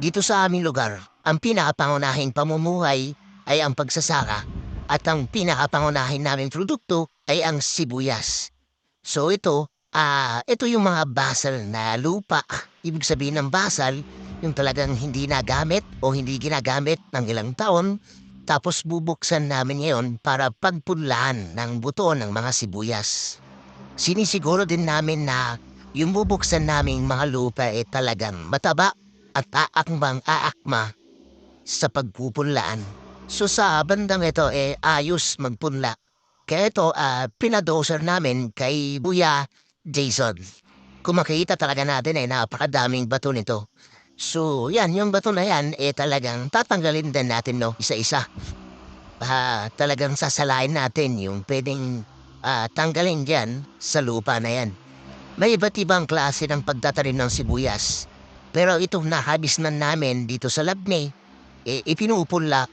Dito sa aming lugar, ang pinakapangunahing pamumuhay ay ang pagsasaka at ang pinakapangunahin naming produkto ay ang sibuyas. So ito, ah, ito yung mga basal na lupa. Ibig sabihin ng basal, yung talagang hindi nagamit o hindi ginagamit ng ilang taon, tapos bubuksan namin ngayon para pagpunlaan ng buto ng mga sibuyas. Sinisiguro din namin na yung bubuksan naming mga lupa ay talagang mataba at aakmang aakma sa pagpupunlaan. So sa bandang ito eh ayos magpunla. Kaya ito ah, pinadoser namin kay Buya Jason. Kung makikita talaga natin eh napakadaming bato nito. So yan, yung bato na yan eh talagang tatanggalin din natin no, isa-isa. Ah, talagang sasalain natin yung pwedeng ah, tanggalin dyan sa lupa na yan. May iba't ibang klase ng pagtatanim ng sibuyas. Pero itong nahabisnan namin dito sa Labne, eh, ipinupula.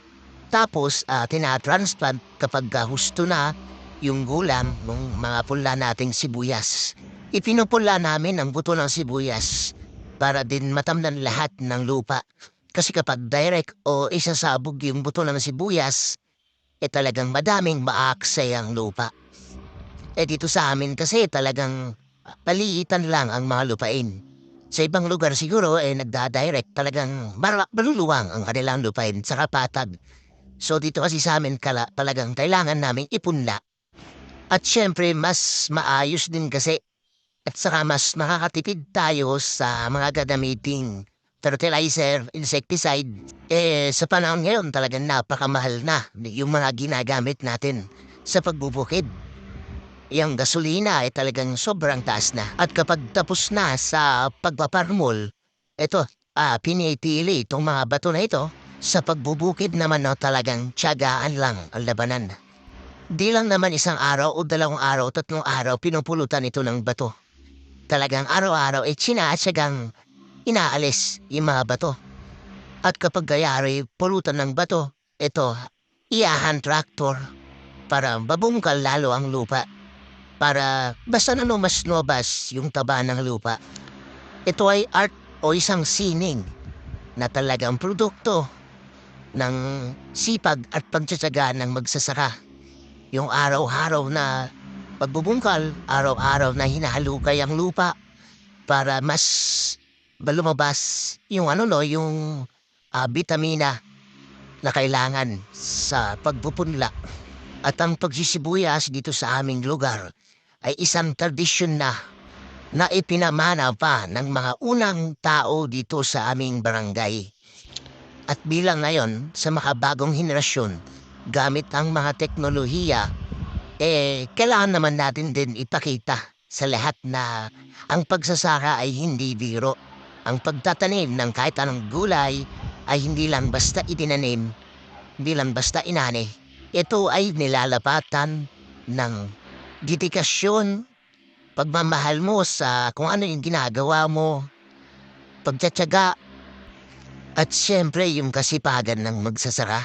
Tapos ah, tinatransplant kapag ah, husto na yung gulang ng mga pula nating sibuyas. Ipinupula namin ang buto ng sibuyas para din matamnan lahat ng lupa. Kasi kapag direct o isasabog yung buto ng sibuyas, eh talagang madaming maaksay ang lupa. Eh dito sa amin kasi talagang paliitan lang ang mga lupain. Sa ibang lugar siguro eh nagda-direct talagang mar- maluluwang ang kanilang lupain sa kapatag. So dito kasi sa amin kala, talagang kailangan namin ipunla. At syempre mas maayos din kasi at saka mas makakatipid tayo sa mga gagamiting fertilizer, insecticide. Eh, sa panahon ngayon talagang napakamahal na yung mga ginagamit natin sa pagbubukid. Yung gasolina ay talagang sobrang taas na. At kapag tapos na sa pagpaparmol, ito, ah, pinipili itong mga bato na ito sa pagbubukid naman no, talagang tiyagaan lang ang labanan. Di lang naman isang araw o dalawang araw, tatlong araw pinupulutan ito ng bato. Talagang araw-araw ay tsinatsagang inaalis yung mga bato. At kapag gayari pulutan ng bato, ito, iyahan traktor para babungkal lalo ang lupa. Para basta na mas nobas yung taba ng lupa. Ito ay art o isang sining na talagang produkto ng sipag at pagtsatsaga ng magsasaka. Yung araw-araw na pagbubungkal, araw-araw na hinahalukay ang lupa para mas lumabas yung ano no, yung ah, bitamina na kailangan sa pagpupunla. At ang pagsisibuyas dito sa aming lugar ay isang tradisyon na na ipinamana pa ng mga unang tao dito sa aming barangay. At bilang ngayon sa makabagong henerasyon, gamit ang mga teknolohiya, eh, kailangan naman natin din ipakita sa lahat na ang pagsasaka ay hindi biro. Ang pagtatanim ng kahit anong gulay ay hindi lang basta itinanim, hindi lang basta inani. Ito ay nilalapatan ng dedikasyon, pagmamahal mo sa kung ano yung ginagawa mo, pagtsatsaga, at siyempre yung kasipagan ng magsasara.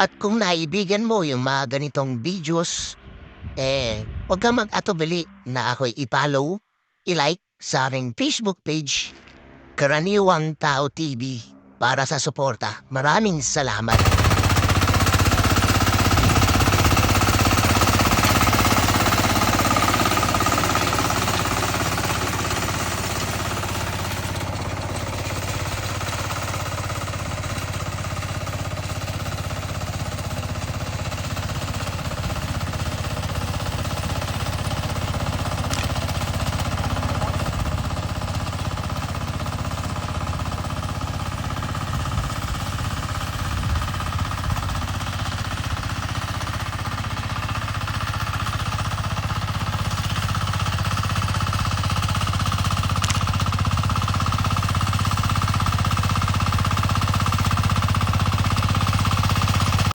At kung naibigan mo yung mga ganitong videos, eh, huwag ka mag-atubili na ako'y i-follow, i-like sa aking Facebook page, Karaniwang Tao TV, para sa suporta. Maraming salamat.